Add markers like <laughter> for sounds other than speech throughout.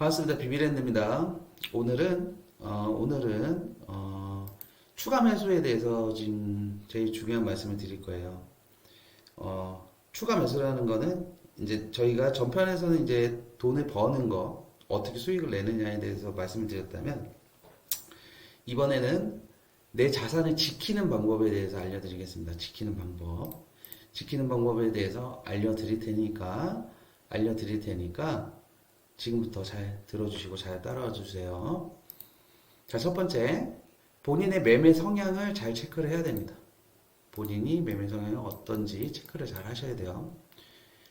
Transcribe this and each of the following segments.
반갑습니다. 비비랜드입니다. 오늘은 어, 오늘은 어, 추가 매수에 대해서 지금 제일 중요한 말씀을 드릴 거예요. 어, 추가 매수라는 거는 이제 저희가 전편에서는 이제 돈을 버는 거 어떻게 수익을 내느냐에 대해서 말씀을 드렸다면 이번에는 내 자산을 지키는 방법에 대해서 알려드리겠습니다. 지키는 방법. 지키는 방법에 대해서 알려드릴 테니까 알려드릴 테니까 지금부터 잘 들어주시고 잘 따라와 주세요. 자, 첫 번째, 본인의 매매 성향을 잘 체크를 해야 됩니다. 본인이 매매 성향이 어떤지 체크를 잘 하셔야 돼요.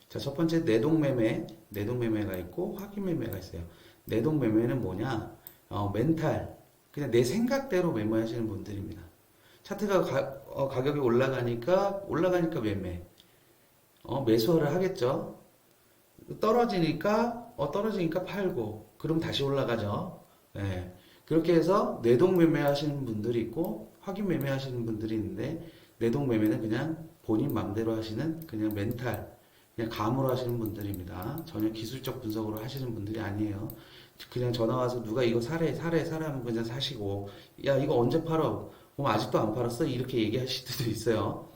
자, 첫 번째, 내동매매, 내동매매가 있고 확인매매가 있어요. 내동매매는 뭐냐? 어, 멘탈, 그냥 내 생각대로 매매하시는 분들입니다. 차트가 가, 어, 가격이 올라가니까, 올라가니까 매매. 어, 매수를 하겠죠. 떨어지니까 어 떨어지니까 팔고 그럼 다시 올라가죠. 예. 그렇게 해서 내동 매매 하시는 분들이 있고 확인 매매 하시는 분들이 있는데 내동 매매는 그냥 본인 맘대로 하시는 그냥 멘탈 그냥 감으로 하시는 분들입니다. 전혀 기술적 분석으로 하시는 분들이 아니에요. 그냥 전화 와서 누가 이거 사래 사래 사라면 그냥 사시고 야 이거 언제 팔어? 그럼 아직도 안 팔았어? 이렇게 얘기하실 수도 있어요.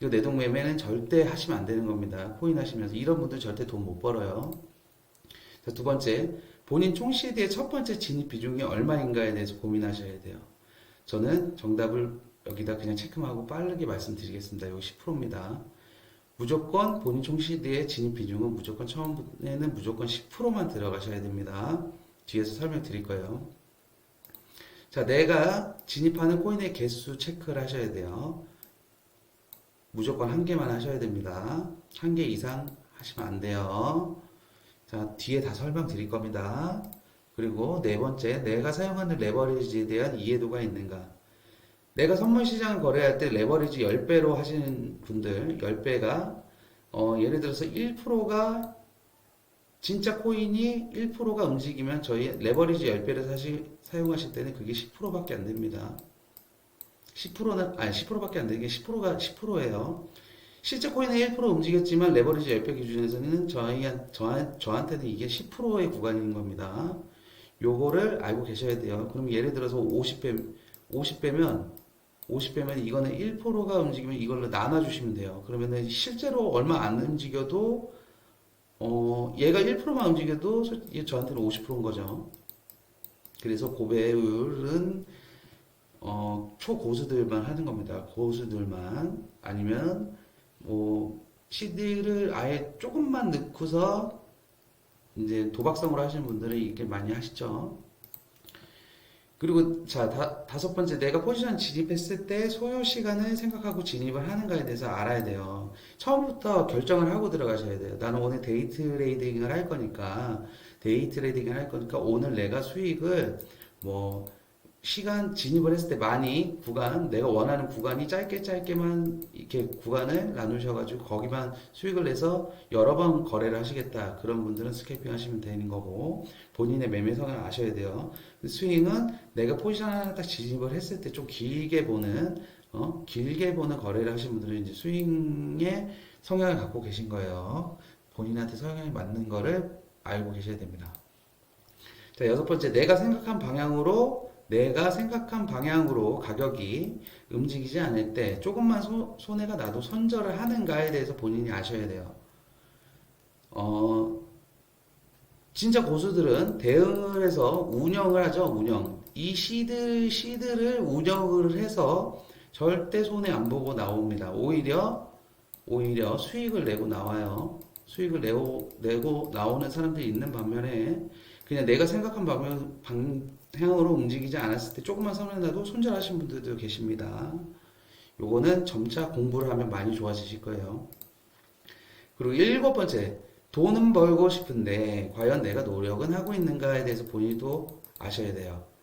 이거 내동 매매는 절대 하시면 안 되는 겁니다. 코인 하시면서 이런 분들 절대 돈 못 벌어요. 자, 두 번째, 본인 총 CD의 첫 번째 진입 비중이 얼마인가에 대해서 고민하셔야 돼요. 저는 정답을 여기다 그냥 체크하고 빠르게 말씀드리겠습니다. 이거 10%입니다. 무조건 본인 총 CD의 진입 비중은 무조건 처음에는 무조건 10%만 들어가셔야 됩니다. 뒤에서 설명드릴 거예요. 자, 내가 진입하는 코인의 개수 체크를 하셔야 돼요. 무조건 한 개만 하셔야 됩니다. 한 개 이상 하시면 안 돼요. 자, 뒤에 다 설명드릴 겁니다. 그리고 네 번째, 내가 사용하는 레버리지에 대한 이해도가 있는가. 내가 선물 시장을 거래할 때 레버리지 10배로 하시는 분들, 10배가, 어, 예를 들어서 1%가, 진짜 코인이 1%가 움직이면 저희 레버리지 10배를 사시, 사용하실 때는 그게 10%밖에 안 됩니다. 10%는, 아니, 10%밖에 안 되는 게 10%가 10%예요. 실제 코인은 1% 움직였지만 레버리지 10배 기준에서는 저희, 저, 저한테는 이게 10%의 구간인 겁니다. 요거를 알고 계셔야 돼요. 그럼 예를 들어서 50배, 50배면, 50배면 이거는 1%가 움직이면 이걸로 나눠주시면 돼요. 그러면은 실제로 얼마 안 움직여도, 어, 얘가 1%만 움직여도 저한테는 50%인 거죠. 그래서 고배율은 어, 초고수들만 하는 겁니다. 고수들만 아니면 뭐 CD를 아예 조금만 넣고서 이제 도박성으로 하시는 분들은 이렇게 많이 하시죠. 그리고 자 다, 다섯 번째 내가 포지션 진입했을 때 소요 시간을 생각하고 진입을 하는가에 대해서 알아야 돼요. 처음부터 결정을 하고 들어가셔야 돼요. 나는 오늘 데이 트레이딩을 할 거니까 데이 트레이딩을 할 거니까 오늘 내가 수익을 뭐 시간 진입을 했을 때 많이 구간 내가 원하는 구간이 짧게 짧게만 이렇게 구간을 나누셔가지고 거기만 수익을 내서 여러 번 거래를 하시겠다. 그런 분들은 스케이핑 하시면 되는 거고 본인의 매매 성향을 아셔야 돼요. 스윙은 내가 포지션 하나 딱 진입을 했을 때 좀 길게 보는 어 길게 보는 거래를 하시는 분들은 이제 스윙의 성향을 갖고 계신 거예요. 본인한테 성향이 맞는 거를 알고 계셔야 됩니다. 자 여섯 번째 내가 생각한 방향으로 내가 생각한 방향으로 가격이 움직이지 않을 때 조금만 소, 손해가 나도 손절을 하는가에 대해서 본인이 아셔야 돼요. 어, 진짜 고수들은 대응을 해서 운영을 하죠, 운영. 이 시드, 시드를 운영을 해서 절대 손해 안 보고 나옵니다. 오히려, 오히려 수익을 내고 나와요. 수익을 내고, 내고 나오는 사람들이 있는 반면에 그냥 내가 생각한 방향, 방 향으로 움직이지 않았을 때 조금만 손해나도 손절하신 분들도 계십니다. 요거는 점차 공부를 하면 많이 좋아지실 거예요. 그리고 일곱 번째, 돈은 벌고 싶은데 과연 내가 노력은 하고 있는가에 대해서 본인도 아셔야 돼요.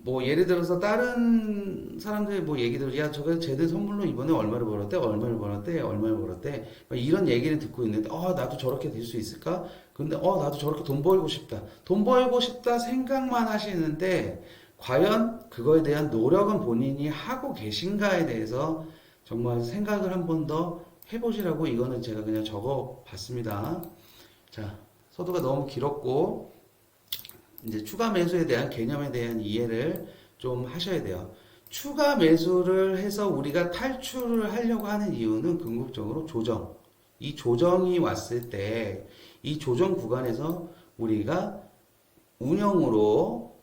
뭐 예를 들어서 다른 사람들 뭐 얘기들 야 저거 쟤들 선물로 이번에 얼마를 벌었대? 얼마를 벌었대? 얼마를 벌었대? 막 이런 얘기를 듣고 있는데 어 나도 저렇게 될 수 있을까? 근데 어 나도 저렇게 돈 벌고 싶다. 돈 벌고 싶다 생각만 하시는데 과연 그거에 대한 노력은 본인이 하고 계신가에 대해서 정말 생각을 한 번 더 해보시라고 이거는 제가 그냥 적어 봤습니다. 자 서두가 너무 길었고 이제 추가 매수에 대한 개념에 대한 이해를 좀 하셔야 돼요. 추가 매수를 해서 우리가 탈출을 하려고 하는 이유는 궁극적으로 조정. 이 조정이 왔을 때 이 조정 구간에서 우리가 운영으로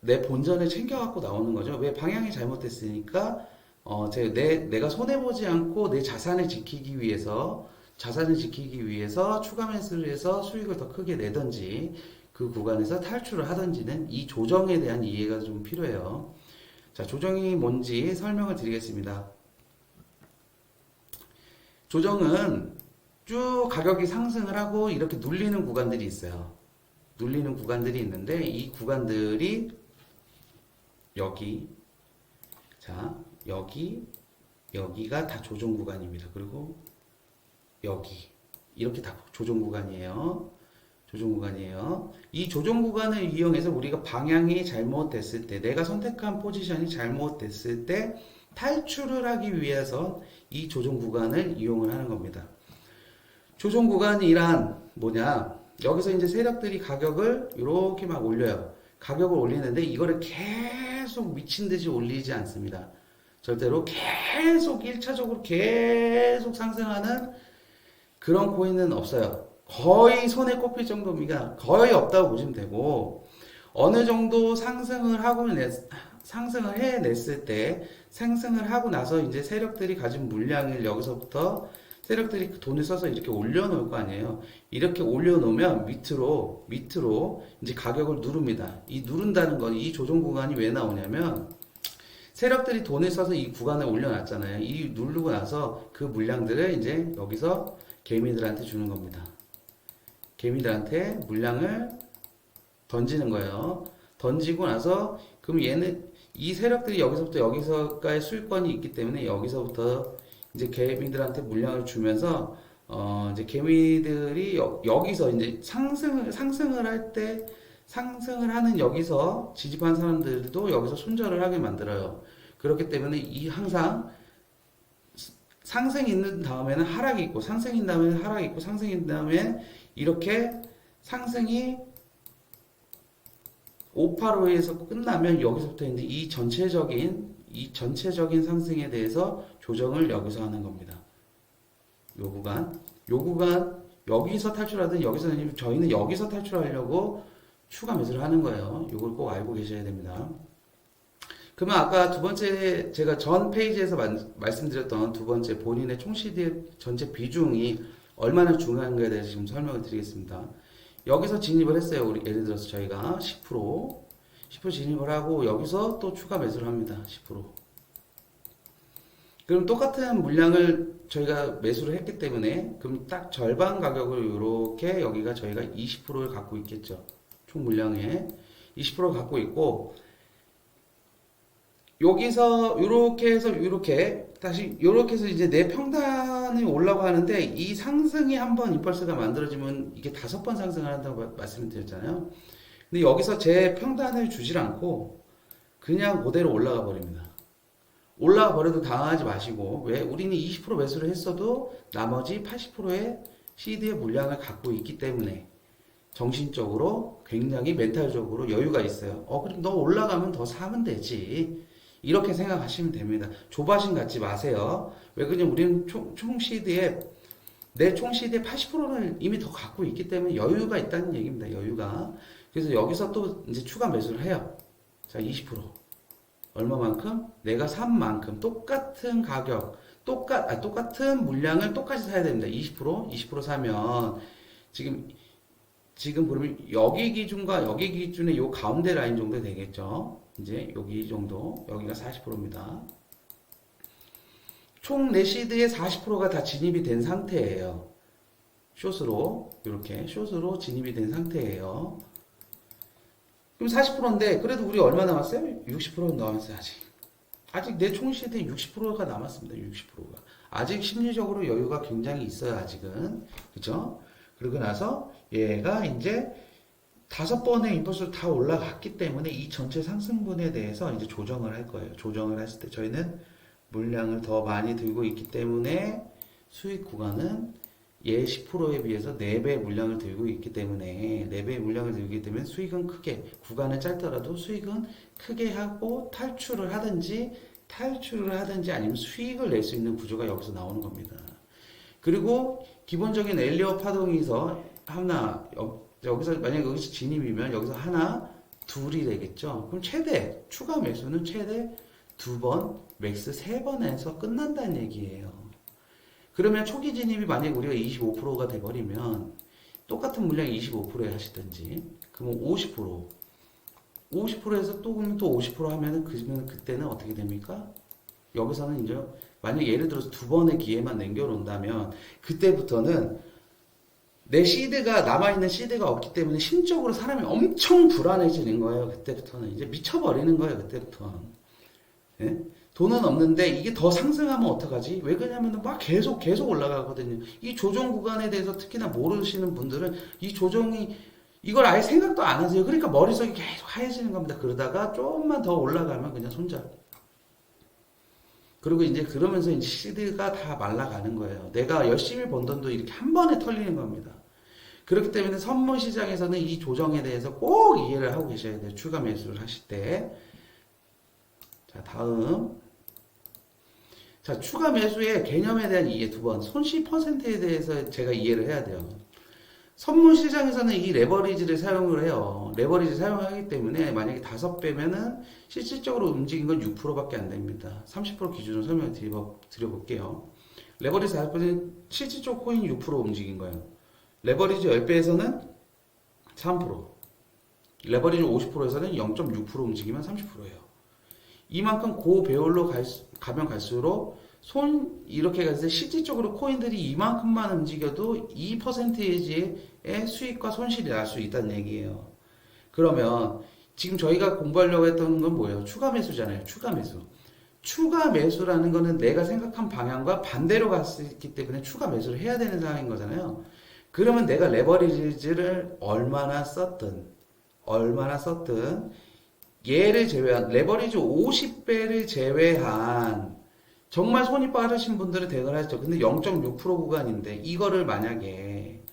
내 본전을 챙겨갖고 나오는 거죠. 왜 방향이 잘못됐으니까 어, 제, 내, 내가 손해보지 않고 내 자산을 지키기 위해서 자산을 지키기 위해서 추가 매수를 해서 수익을 더 크게 내든지 그 구간에서 탈출을 하든지는 이 조정에 대한 이해가 좀 필요해요. 자, 조정이 뭔지 설명을 드리겠습니다. 조정은 쭉 가격이 상승을 하고 이렇게 눌리는 구간들이 있어요. 눌리는 구간들이 있는데 이 구간들이 여기 자 여기 여기가 다 조정 구간입니다. 그리고 여기 이렇게 다 조정 구간이에요. 조정 구간이에요. 이 조정 구간을 이용해서 우리가 방향이 잘못됐을 때, 내가 선택한 포지션이 잘못됐을 때 탈출을 하기 위해서 이 조정 구간을 이용을 하는 겁니다. 조정 구간이란 뭐냐? 여기서 이제 세력들이 가격을 이렇게 막 올려요. 가격을 올리는데 이거를 계속 미친 듯이 올리지 않습니다. 절대로 계속 1차적으로 계속 상승하는 그런 코인은 없어요. 거의 손에 꼽힐 정도입니다. 거의 없다고 보시면 되고, 어느 정도 상승을 하고 냈, 상승을 해냈을 때, 상승을 하고 나서 이제 세력들이 가진 물량을 여기서부터 세력들이 그 돈을 써서 이렇게 올려놓을 거 아니에요. 이렇게 올려놓으면 밑으로, 밑으로 이제 가격을 누릅니다. 이 누른다는 건 이 조정 구간이 왜 나오냐면, 세력들이 돈을 써서 이 구간을 올려놨잖아요. 이 누르고 나서 그 물량들을 이제 여기서 개미들한테 주는 겁니다. 개미들한테 물량을 던지는 거예요. 던지고 나서 그럼 얘는 이 세력들이 여기서부터 여기서까지 수익권이 있기 때문에 여기서부터 이제 개미들한테 물량을 주면서 어 이제 개미들이 여, 여기서 이제 상승을 상승을 할 때 상승을 하는 여기서 지집한 사람들도 여기서 손절을 하게 만들어요. 그렇기 때문에 이 항상 상승이 있는 다음에는 하락이 있고 상승인 다음에는 하락이 있고 상승인 다음에 이렇게 상승이 585에서 끝나면 여기서부터 이제 이 전체적인 이 전체적인 상승에 대해서 조정을 여기서 하는 겁니다. 요 구간, 요 구간 여기서 탈출하든 여기서 저희는 여기서 탈출하려고 추가 매수를 하는 거예요. 이걸 꼭 알고 계셔야 됩니다. 그러면 아까 두 번째 제가 전 페이지에서 만- 말씀드렸던 두 번째 본인의 총 CD의 전체 비중이 얼마나 중요한가에 대해서 지금 설명을 드리겠습니다. 여기서 진입을 했어요. 우리 예를 들어서 저희가 10% 10% 진입을 하고 여기서 또 추가 매수를 합니다. 10%. 그럼 똑같은 물량을 저희가 매수를 했기 때문에 그럼 딱 절반 가격을 이렇게 여기가 저희가 20%를 갖고 있겠죠. 총 물량의 20% 갖고 있고 여기서 이렇게 해서 이렇게 다시 이렇게 해서 이제 내 평단이 올라고 하는데 이 상승이 한번 임펄스가 만들어지면 이게 다섯 번 상승을 한다고 마- 말씀을 드렸잖아요. 근데 여기서 제 평단을 주질 않고 그냥 그대로 올라가 버립니다. 올라가 버려도 당황하지 마시고 왜 우리는 20% 매수를 했어도 나머지 80%의 CD의 물량을 갖고 있기 때문에 정신적으로 굉장히 멘탈적으로 여유가 있어요. 어 그럼 너 올라가면 더 사면 되지. 이렇게 생각하시면 됩니다. 조바심 갖지 마세요. 왜 그러냐면 우리는 총, 총 CD에 내총 CD의 80%를 이미 더 갖고 있기 때문에 여유가 있다는 얘기입니다. 여유가. 그래서 여기서 또 이제 추가 매수를 해요. 자, 20%. 얼마만큼? 내가 산 만큼 똑같은 가격, 똑같 아, 똑같은 물량을 똑같이 사야 됩니다. 20% 20% 사면 지금 지금 그러면 여기 기준과 여기 기준의 요 가운데 라인 정도 되겠죠. 이제 여기 정도 여기가 40%입니다. 총 내시드의 40%가 다 진입이 된 상태예요. 숏으로 이렇게 숏으로 진입이 된 상태예요. 그럼 40%인데 그래도 우리 얼마 남았어요? 60% 남았어요 아직. 아직 내 총 시드의 60%가 남았습니다. 60%가. 아직 심리적으로 여유가 굉장히 있어요 아직은. 그죠? 그러고 나서 얘가 이제 다섯 번의 임퍼스로 다 올라갔기 때문에 이 전체 상승분에 대해서 이제 조정을 할 거예요. 조정을 했을 때 저희는 물량을 더 많이 들고 있기 때문에 수익 구간은 얘 10%에 비해서 4배 물량을 들고 있기 때문에 4배의 물량을 들고 있기 때문에 수익은 크게 구간을 짧더라도 수익은 크게 하고 탈출을 하든지 탈출을 하든지 아니면 수익을 낼 수 있는 구조가 여기서 나오는 겁니다. 그리고 기본적인 엘리어 파동에서 하나 여, 여기서 만약 여기서 진입이면 여기서 하나 둘이 되겠죠. 그럼 최대 추가 매수는 최대 두 번, 맥스 세 번에서 끝난다는 얘기예요. 그러면 초기 진입이 만약 우리가 25%가 돼버리면 똑같은 물량 25%에 하시든지 그러면 50% 50%에서 또 그러면 또 50% 하면은 그러면 그때는 어떻게 됩니까? 여기서는 이제 만약 예를 들어서 두 번의 기회만 남겨놓는다면 그때부터는 내 시드가 남아있는 시드가 없기 때문에 심적으로 사람이 엄청 불안해지는 거예요. 그때부터는 이제 미쳐버리는 거예요. 그때부터 예? 돈은 없는데 이게 더 상승하면 어떡하지? 왜 그러냐면 막 계속 계속 올라가거든요. 이 조정 구간에 대해서 특히나 모르시는 분들은 이 조정이 이걸 아예 생각도 안 하세요. 그러니까 머릿속이 계속 하얘지는 겁니다. 그러다가 조금만 더 올라가면 그냥 손절. 그리고 이제 그러면서 이제 시드가 다 말라가는 거예요. 내가 열심히 번 돈도 이렇게 한 번에 털리는 겁니다. 그렇기 때문에 선물 시장에서는 이 조정에 대해서 꼭 이해를 하고 계셔야 돼요. 추가 매수를 하실 때. 자, 다음. 자, 추가 매수의 개념에 대한 이해 두 번. 손실 퍼센트에 대해서 제가 이해를 해야 돼요. 선물 시장에서는 이 레버리지를 사용을 해요. 레버리지 사용하기 때문에 만약에 다섯 배면은 실질적으로 움직인 건 6%밖에 안 됩니다. 30% 기준으로 설명을 드려, 드려볼게요. 레버리지 4%는 실질적 코인 6% 움직인 거예요. 레버리지 10배에서는 3%. 레버리지 50%에서는 0.6% 움직이면 30%예요. 이만큼 고배율로 가면 갈수록 손 이렇게 갔을 때 실질적으로 코인들이 이만큼만 움직여도 이 퍼센테이지의 수익과 손실이 날 수 있다는 얘기예요. 그러면 지금 저희가 공부하려고 했던 건 뭐예요? 추가 매수잖아요. 추가 매수. 추가 매수라는 거는 내가 생각한 방향과 반대로 갔기 때문에 추가 매수를 해야 되는 상황인 거잖아요. 그러면 내가 레버리지를 얼마나 썼든 얼마나 썼든 얘를 제외한 레버리지 50배를 제외한 정말 손이 빠르신 분들은 대단하죠. 근데 0.6% 구간인데 이거를 만약에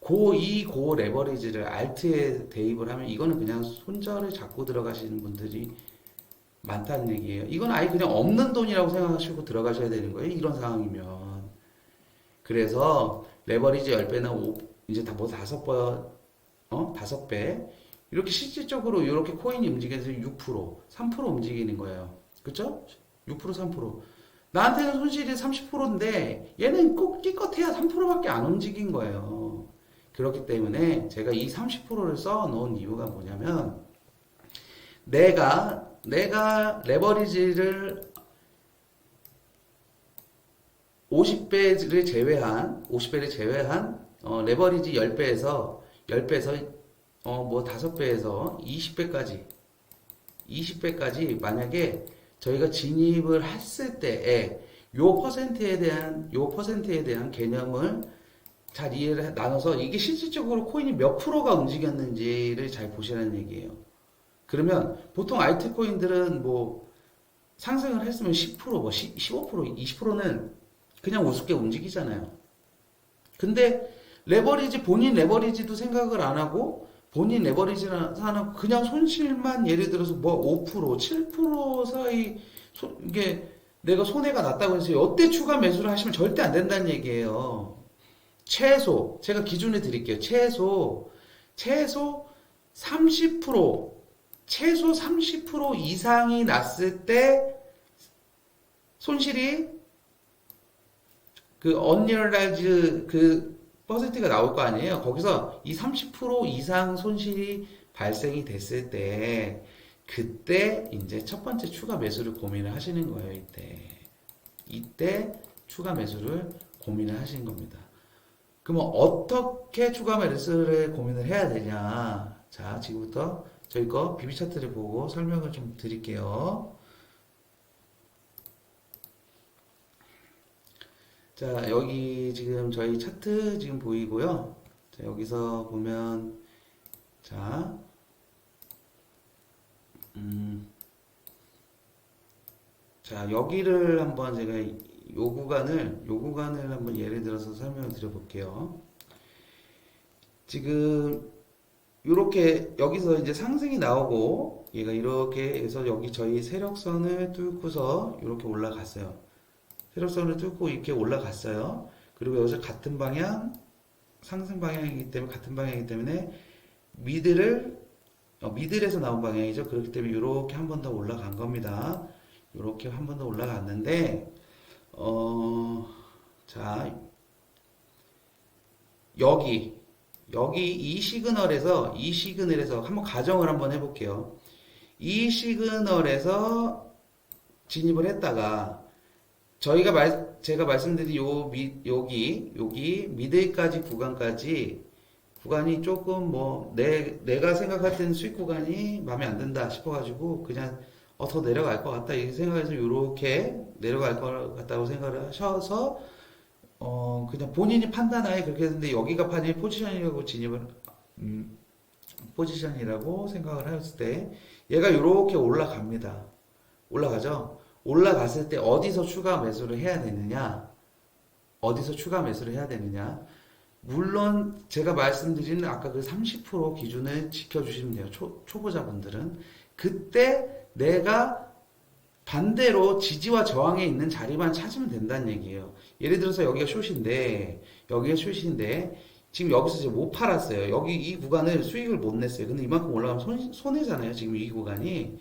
고2 고 레버리지를 알트에 대입을 하면 이거는 그냥 손절을 잡고 들어가시는 분들이 많다는 얘기예요. 이건 아예 그냥 없는 돈이라고 생각하시고 들어가셔야 되는 거예요. 이런 상황이면. 그래서 레버리지 10배나 5, 이제 다 뭐 다섯 번, 어? 다섯 배. 이렇게 실질적으로 이렇게 코인이 움직여서 6%, 3% 움직이는 거예요. 그쵸? 6%, 3%. 나한테는 손실이 30%인데 얘는 꼭 끼껏해야 3%밖에 안 움직인 거예요. 그렇기 때문에 제가 이 30%를 써 놓은 이유가 뭐냐면 내가 내가 레버리지를 50배를 제외한 50배를 제외한 어, 레버리지 10배에서 10배에서 어, 뭐 5배에서 20배까지 20배까지 만약에 저희가 진입을 했을 때에 요 퍼센트에 대한 요 퍼센트에 대한 개념을 잘 이해를 해- 나눠서 이게 실질적으로 코인이 몇 프로가 움직였는지를 잘 보시라는 얘기예요. 그러면 보통 알트코인들은 뭐 상승을 했으면 10%, 뭐 10, 15%, 20%는 그냥 우습게 움직이잖아요. 근데 레버리지 본인 레버리지도 생각을 안 하고 본인 레버리지는 하는 그냥 손실만 예를 들어서 뭐 5%, 7% 사이 소- 이게 내가 손해가 났다고 해서 이때 추가 매수를 하시면 절대 안 된다는 얘기예요. 최소 제가 기준을 드릴게요. 최소 최소 30% 최소 30% 이상이 났을 때 손실이 그 언리얼라이즈 그 퍼센트가 나올 거 아니에요. 거기서 이 30% 이상 손실이 발생이 됐을 때 그때 이제 첫 번째 추가 매수를 고민을 하시는 거예요. 이때 이때 추가 매수를 고민을 하시는 겁니다. 그러면 어떻게 추가 매수를 고민을 해야 되냐? 자, 지금부터 저희 거 비비 차트를 보고 설명을 좀 드릴게요. 자, 여기 지금 저희 차트 지금 보이고요. 자, 여기서 보면, 자, 음, 자, 여기를 한번 제가 요 구간을 요 구간을 한번 예를 들어서 설명을 드려볼게요. 지금 이렇게 여기서 이제 상승이 나오고 얘가 이렇게 해서 여기 저희 세력선을 뚫고서 이렇게 올라갔어요. 세력선을 뚫고 이렇게 올라갔어요. 그리고 여기서 같은 방향 상승 방향이기 때문에 같은 방향이기 때문에 미드를 어, 미들에서 나온 방향이죠. 그렇기 때문에 이렇게 한 번 더 올라간 겁니다. 이렇게 한 번 더 올라갔는데 어, 자 여기 여기 이 시그널에서 이 시그널에서 한번 가정을 한번 해볼게요. 이 시그널에서 진입을 했다가 저희가 말 제가 말씀드린 요 미, 여기 여기 미들까지 구간까지 구간이 조금 뭐 내 내가 생각할 때는 수익 구간이 마음에 안 든다 싶어가지고 그냥 어 더 내려갈 것 같다 이 생각해서 이렇게 내려갈 것 같다고 생각을 하셔서 어 그냥 본인이 판단하에 그렇게 했는데 여기가 판이 포지션이라고 진입을 음, 포지션이라고 생각을 하였을 때 얘가 이렇게 올라갑니다. 올라가죠. 올라갔을 때 어디서 추가 매수를 해야 되느냐? 어디서 추가 매수를 해야 되느냐? 물론 제가 말씀드리는 아까 그 30% 기준을 지켜주시면 돼요. 초, 초보자분들은. 그때 내가 반대로 지지와 저항에 있는 자리만 찾으면 된다는 얘기예요. 예를 들어서 여기가 숏인데, 여기가 숏인데, 지금 여기서 이제 못 팔았어요. 여기 이 구간을 수익을 못 냈어요. 근데 이만큼 올라가면 손, 손해잖아요. 지금 이 구간이.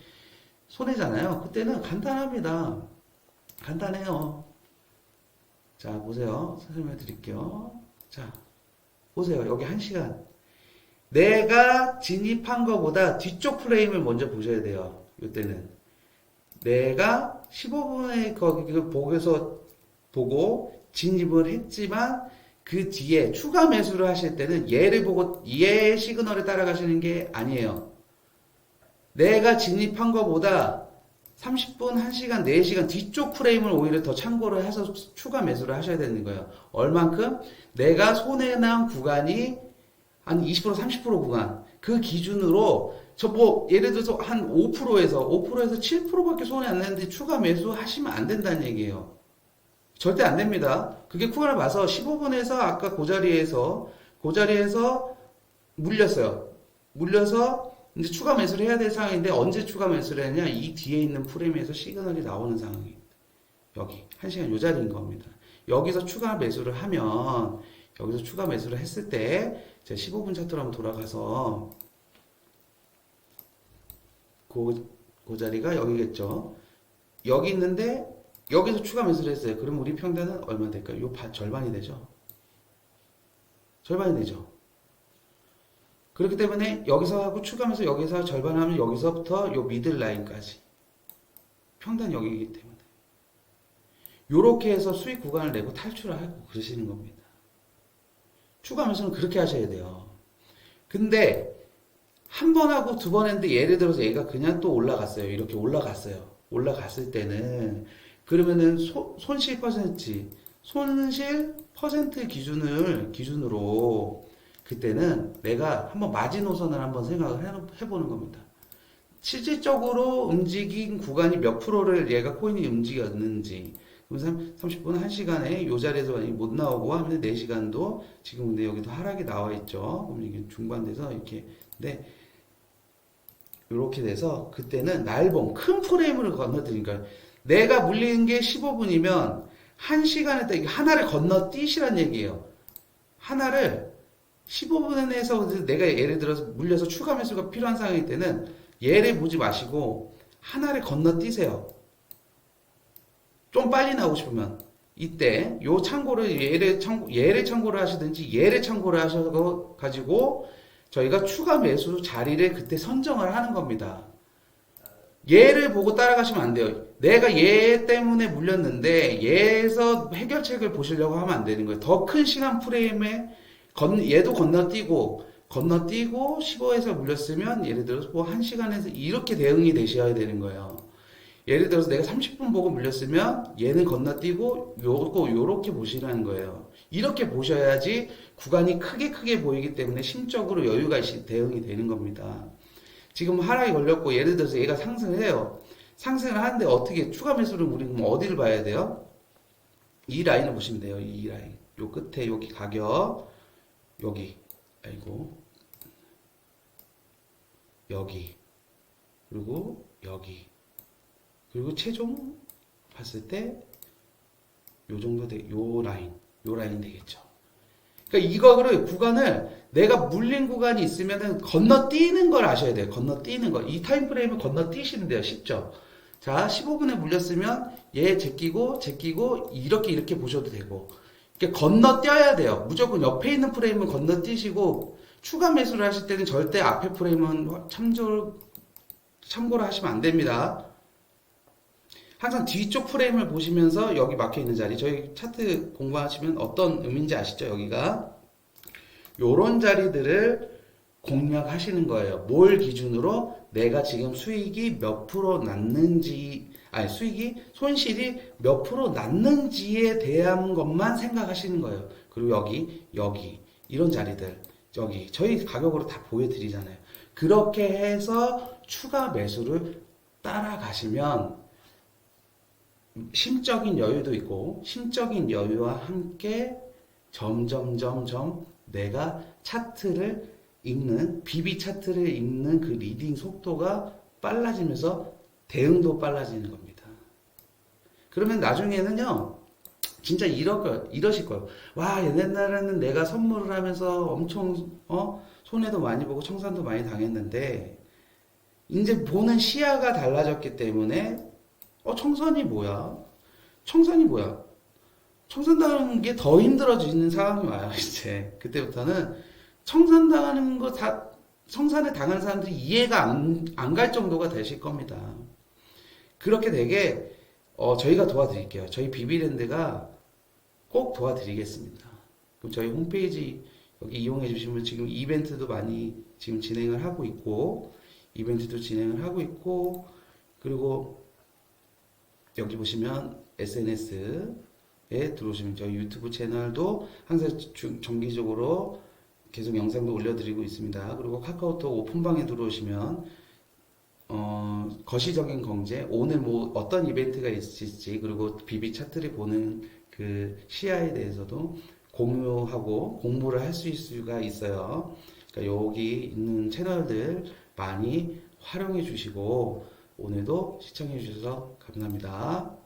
손해잖아요. 그때는 간단합니다. 간단해요. 자, 보세요. 설명해 드릴게요. 자, 보세요. 여기 한 시간. 내가 진입한 것보다 뒤쪽 프레임을 먼저 보셔야 돼요. 이때는. 내가 15분에 거기 그 보고서 보고 진입을 했지만 그 뒤에 추가 매수를 하실 때는 얘를 보고 얘 시그널에 따라가시는 게 아니에요. 내가 진입한 것보다 30분, 1시간, 4시간 뒤쪽 프레임을 오히려 더 참고를 해서 추가 매수를 하셔야 되는 거예요. 얼만큼? 내가 손해 난 구간이 한 20%, 30% 구간. 그 기준으로 저 뭐 예를 들어서 한 5%에서 5%에서 7%밖에 손해 안 내는데 추가 매수 하시면 안 된다는 얘기예요. 절대 안 됩니다. 그게 구간을 봐서 15분에서 아까 그 자리에서 그 자리에서 물렸어요. 물려서 이제 추가 매수를 해야 될 상황인데 언제 추가 매수를 했냐? 이 뒤에 있는 프레임에서 시그널이 나오는 상황입니다. 여기 한 시간 요 자리인 겁니다. 여기서 추가 매수를 하면 여기서 추가 매수를 했을 때 제 15분 차트로 한번 돌아가서 그, 그 자리가 여기겠죠. 여기 있는데 여기서 추가 매수를 했어요. 그럼 우리 평단은 얼마 될까요? 요 반, 절반이 되죠. 절반이 되죠. 그렇기 때문에 여기서 하고 추가하면서 여기서 절반 하면 여기서부터 요 미들 라인까지 평단 여기이기 때문에 요렇게 해서 수익 구간을 내고 탈출을 하고 그러시는 겁니다. 추가하면서는 그렇게 하셔야 돼요. 근데 한 번 하고 두 번 했는데 예를 들어서 얘가 그냥 또 올라갔어요. 이렇게 올라갔어요. 올라갔을 때는 그러면은 소, 손실 퍼센트 손실 퍼센트 기준을 기준으로 그때는 내가 한번 마지노선을 한번 생각을 해- 해보는 겁니다. 실질적으로 움직인 구간이 몇 프로를 얘가 코인이 움직였는지. 그럼 30분, 1시간에 요 자리에서 못 나오고 하면 4시간도 지금 근데 여기도 하락이 나와 있죠. 그럼 이게 중반돼서 이렇게. 근데 이렇게 돼서 그때는 날봉, 큰 프레임을 건너드리니까 내가 물리는 게 15분이면 1시간에 딱 하나를 건너뛰시란 얘기예요. 하나를 15분 내에서 내가 예를 들어서 물려서 추가 매수가 필요한 상황일 때는 얘를 보지 마시고 하나를 건너뛰세요. 좀 빨리 나오고 싶으면 이때 요 참고를 얘를 참고 얘를 참고를 하시든지 얘를 참고를 하셔서 가지고 저희가 추가 매수 자리를 그때 선정을 하는 겁니다. 얘를 보고 따라가시면 안 돼요. 내가 얘 때문에 물렸는데 얘에서 해결책을 보시려고 하면 안 되는 거예요. 더 큰 시간 프레임에 건, 얘도 건너뛰고 건너뛰고 15에서 물렸으면 예를 들어서 뭐 1시간에서 이렇게 대응이 되셔야 되는 거예요. 예를 들어서 내가 30분 보고 물렸으면 얘는 건너뛰고 요거 요렇게 보시라는 거예요. 이렇게 보셔야지 구간이 크게 크게 보이기 때문에 심적으로 여유가 대응이 되는 겁니다. 지금 하락이 걸렸고 예를 들어서 얘가 상승을 해요. 상승을 하는데 어떻게 추가 매수를 우리 그럼 어디를 봐야 돼요? 이 라인을 보시면 돼요. 이 라인. 요 끝에 여기 가격, 여기, 아이고, 여기, 그리고 여기, 그리고 최종 봤을 때 요 정도 돼, 요 라인, 요 라인 되겠죠. 그러니까 이거를 구간을 내가 물린 구간이 있으면은 건너뛰는 걸 아셔야 돼요. 건너뛰는 거. 이 타임프레임을 건너뛰시면 돼요. 쉽죠? 자, 15분에 물렸으면 얘 제끼고 제끼고 이렇게 이렇게 보셔도 되고 이렇게 건너뛰어야 돼요. 무조건 옆에 있는 프레임은 건너뛰시고 추가 매수를 하실 때는 절대 앞에 프레임은 참조 참고를 하시면 안 됩니다. 항상 뒤쪽 프레임을 보시면서 여기 막혀 있는 자리 저희 차트 공부하시면 어떤 의미인지 아시죠? 여기가 요런 자리들을 공략하시는 거예요. 뭘 기준으로 내가 지금 수익이 몇 프로 났는지 아니 수익이 손실이 몇 프로 났는지에 대한 것만 생각하시는 거예요. 그리고 여기 여기 이런 자리들 여기 저희 가격으로 다 보여드리잖아요. 그렇게 해서 추가 매수를 따라가시면 심적인 여유도 있고 심적인 여유와 함께 점점점점 내가 차트를 읽는 비비 차트를 읽는 그 리딩 속도가 빨라지면서 대응도 빨라지는 겁니다. 그러면 나중에는요 진짜 이럴 거 이러실 거예요. 와 옛날에는 내가 선물을 하면서 엄청 어 손해도 많이 보고 청산도 많이 당했는데 이제 보는 시야가 달라졌기 때문에 어, 청산이 뭐야? 청산이 뭐야? 청산당하는 게 더 힘들어지는 상황이 와요, <laughs> 이제. 그때부터는 청산당하는 거 다, 청산을 당한 사람들이 이해가 안, 안 갈 정도가 되실 겁니다. 그렇게 되게, 어, 저희가 도와드릴게요. 저희 비비랜드가 꼭 도와드리겠습니다. 그럼 저희 홈페이지 여기 이용해 주시면 지금 이벤트도 많이 지금 진행을 하고 있고, 이벤트도 진행을 하고 있고, 그리고 여기 보시면 SNS에 들어오시면 저희 유튜브 채널도 항상 주- 정기적으로 계속 영상도 올려드리고 있습니다. 그리고 카카오톡 오픈방에 들어오시면 어, 거시적인 경제 오늘 뭐 어떤 이벤트가 있을지 그리고 비비 차트를 보는 그 시야에 대해서도 공유하고 공부를 할 수 있을 수가 있어요. 그러니까 여기 있는 채널들 많이 활용해 주시고 오늘도 시청해 주셔서 감사합니다.